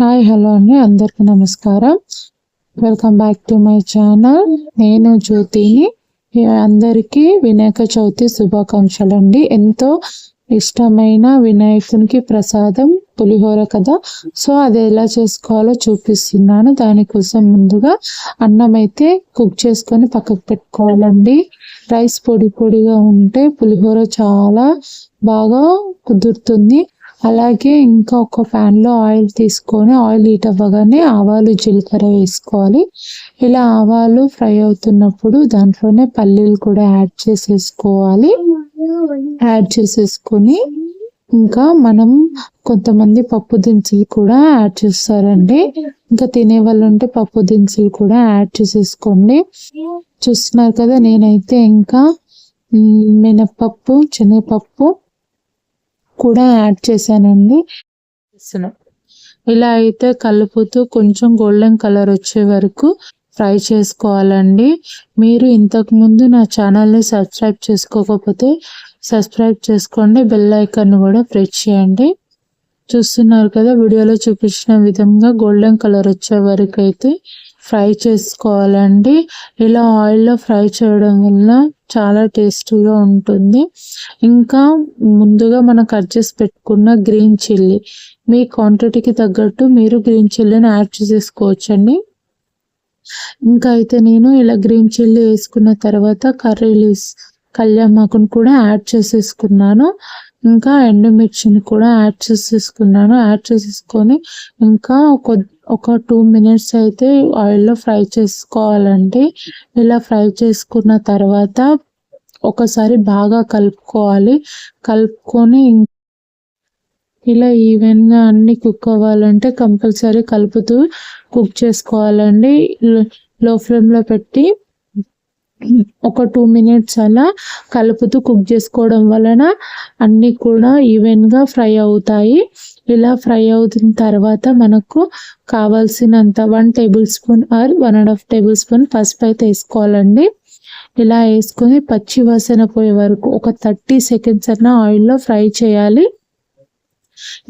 Hi hello అండి. అందరికీ నమస్కారం. Welcome back to my channel నేను జ్యోతిని. అందరికీ వినాయక చవితి శుభాకాంక్షలు అండి ఎంతో ఇష్టమైన వినాయకునికి ప్రసాదం పులిహోర కదా. సో అది ఎలా చేసుకోవాలో చూపిస్తున్నాను. దానికోసం ముందుగా అన్నం అయితే కుక్ చేసుకొని పక్కకు పెట్టుకోవాలండి. రైస్ పొడి పొడిగా ఉంటే పులిహోర చాలా బాగా కుదురుతుంది. అలాగే ఇంకా ఒక ప్యాన్లో ఆయిల్ తీసుకొని ఆయిల్ హీట్ అవ్వగానే ఆవాలు జీలకర్ర వేసుకోవాలి. ఇలా ఆవాలు ఫ్రై అవుతున్నప్పుడు దాంట్లోనే పల్లీలు కూడా యాడ్ చేసేసుకోవాలి. యాడ్ చేసేసుకొని ఇంకా మనం కొంతమంది పప్పు దినుసులు కూడా యాడ్ చేస్తారండి. ఇంకా తినే వాళ్ళు ఉంటే పప్పు దినుసులు కూడా యాడ్ చేసేసుకోండి. చూస్తున్నారు కదా నేనైతే ఇంకా మినపప్పు శనగపప్పు కూడా యాడ్ చేశానండి. ఇలా అయితే కలుపుతూ కొంచెం గోల్డెన్ కలర్ వచ్చే వరకు ఫ్రై చేసుకోవాలండి. మీరు ఇంతకు ముందు నా ఛానల్ని సబ్స్క్రైబ్ చేసుకోకపోతే సబ్స్క్రైబ్ చేసుకోండి బెల్ ఐకాన్ కూడా ప్రెస్ చేయండి. చూస్తున్నారు కదా వీడియోలో చూపించిన విధంగా గోల్డెన్ కలర్ వచ్చే వరకు అయితే ఫ్రై చేసుకోవాలండి. ఇలా ఆయిల్లో ఫ్రై చేయడం వల్ల చాలా టేస్టీగా ఉంటుంది. ఇంకా ముందుగా మనం కట్ చేసి పెట్టుకున్న గ్రీన్ చిల్లీ. మీ క్వాంటిటీకి తగ్గట్టు మీరు గ్రీన్ చిల్లీని యాడ్ చేసేసుకోవచ్చండి. ఇంకా అయితే నేను ఇలా గ్రీన్ చిల్లీ వేసుకున్న తర్వాత కర్రీ లీవ్స్ కళ్యామాకును కూడా యాడ్ చేసేసుకున్నాను. ఇంకా ఎండుమిర్చిని కూడా యాడ్ చేసేసుకున్నాను. యాడ్ చేసేసుకొని ఇంకా ఒక ఒక టూ మినిట్స్ అయితే ఆయిల్లో ఫ్రై చేసుకోవాలండి. ఇలా ఫ్రై చేసుకున్న తర్వాత ఒకసారి బాగా కలుపుకోవాలి. కలుపుకొని ఇలా ఈవెన్గా అన్ని కుక్ అవ్వాలంటే కంపల్సరీ కలుపుతూ కుక్ చేసుకోవాలండి. లో ఫ్లేమ్లో పెట్టి ఒక టూ మినిట్స్ అలా కలుపుతూ కుక్ చేసుకోవడం వలన అన్నీ కూడా ఈవెన్గా ఫ్రై అవుతాయి. ఇలా ఫ్రై అవుతున్న తర్వాత మనకు కావాల్సినంత one tablespoon or one and half tablespoon పసుపు అయితే వేసుకోవాలండి. ఇలా వేసుకొని పచ్చి వాసన పోయే వరకు ఒక థర్టీ సెకండ్స్ అన్న ఆయిల్లో ఫ్రై చేయాలి.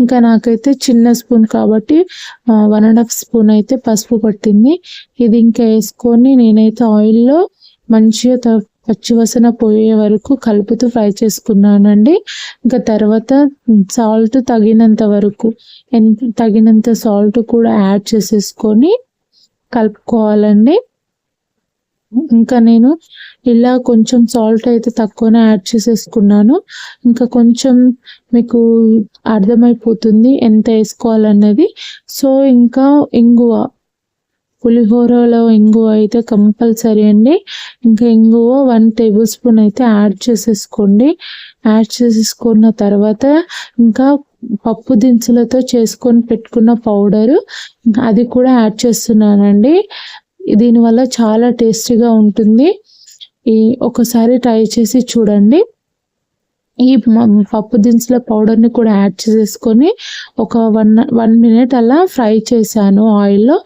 ఇంకా నాకైతే చిన్న స్పూన్ కాబట్టి వన్ అండ్ హాఫ్ స్పూన్ అయితే పసుపు పట్టింది. ఇది ఇంకా వేసుకొని నేనైతే ఆయిల్లో మంచిగా పచ్చివసన పోయే వరకు కలుపుతూ ఫ్రై చేసుకున్నానండి. ఇంకా తర్వాత సాల్ట్ తగినంత వరకు ఎంత తగినంత సాల్ట్ కూడా యాడ్ చేసేసుకొని కలుపుకోవాలండి. ఇంకా నేను ఇలా కొంచెం సాల్ట్ అయితే తక్కువనే యాడ్ చేసేసుకున్నాను. ఇంకా కొంచెం మీకు అర్థమైపోతుంది ఎంత వేసుకోవాలన్నది. సో ఇంకా ఇంగువ పులిహోరలో ఇంగువ అయితే కంపల్సరీ అండి. ఇంకా ఇంగువ వన్ టేబుల్ స్పూన్ అయితే యాడ్ చేసేసుకోండి. యాడ్ చేసేసుకున్న తర్వాత ఇంకా పప్పు దినుసులతో చేసుకొని పెట్టుకున్న పౌడరు అది కూడా యాడ్ చేస్తున్నానండి. దీనివల్ల చాలా టేస్టీగా ఉంటుంది. ఈ ఒకసారి ట్రై చేసి చూడండి. ఈ పప్పు దినుసుల పౌడర్ని కూడా యాడ్ చేసేసుకొని ఒక వన్ వన్ మినిట్ అలా ఫ్రై చేశాను ఆయిల్లో.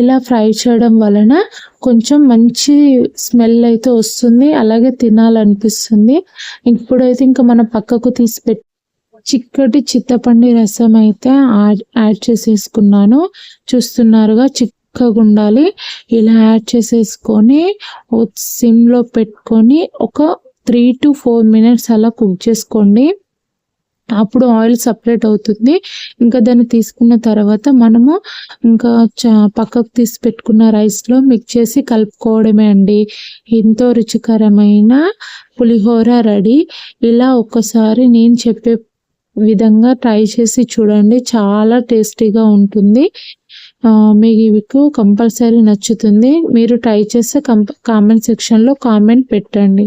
ఇలా ఫ్రై చేయడం వలన కొంచెం మంచి స్మెల్ అయితే వస్తుంది అలాగే తినాలనిపిస్తుంది. ఇప్పుడైతే ఇంకా మనం పక్కకు తీసి పెట్టి చిక్కటి చిత్తపండి రసం అయితే యాడ్ చేసేసుకున్నాను. చూస్తున్నారుగా చిక్కగా ఉండాలి. ఇలా యాడ్ చేసేసుకొని సిమ్లో పెట్టుకొని ఒక త్రీ టు ఫోర్ మినిట్స్ అలా కుక్ చేసుకోండి. అప్పుడు ఆయిల్ సపరేట్ అవుతుంది. ఇంకా దాన్ని తీసుకున్న తర్వాత మనము ఇంకా పక్కకు తీసి పెట్టుకున్న రైస్లో మిక్స్ చేసి కలుపుకోవడమే అండి. ఎంతో రుచికరమైన పులిహోర రెడీ. ఇలా ఒక్కసారి నేను చెప్పే విధంగా ట్రై చేసి చూడండి. చాలా టేస్టీగా ఉంటుంది. మీకు కంపల్సరీ నచ్చుతుంది. మీరు ట్రై చేస్తే కామెంట్ సెక్షన్లో కామెంట్ పెట్టండి.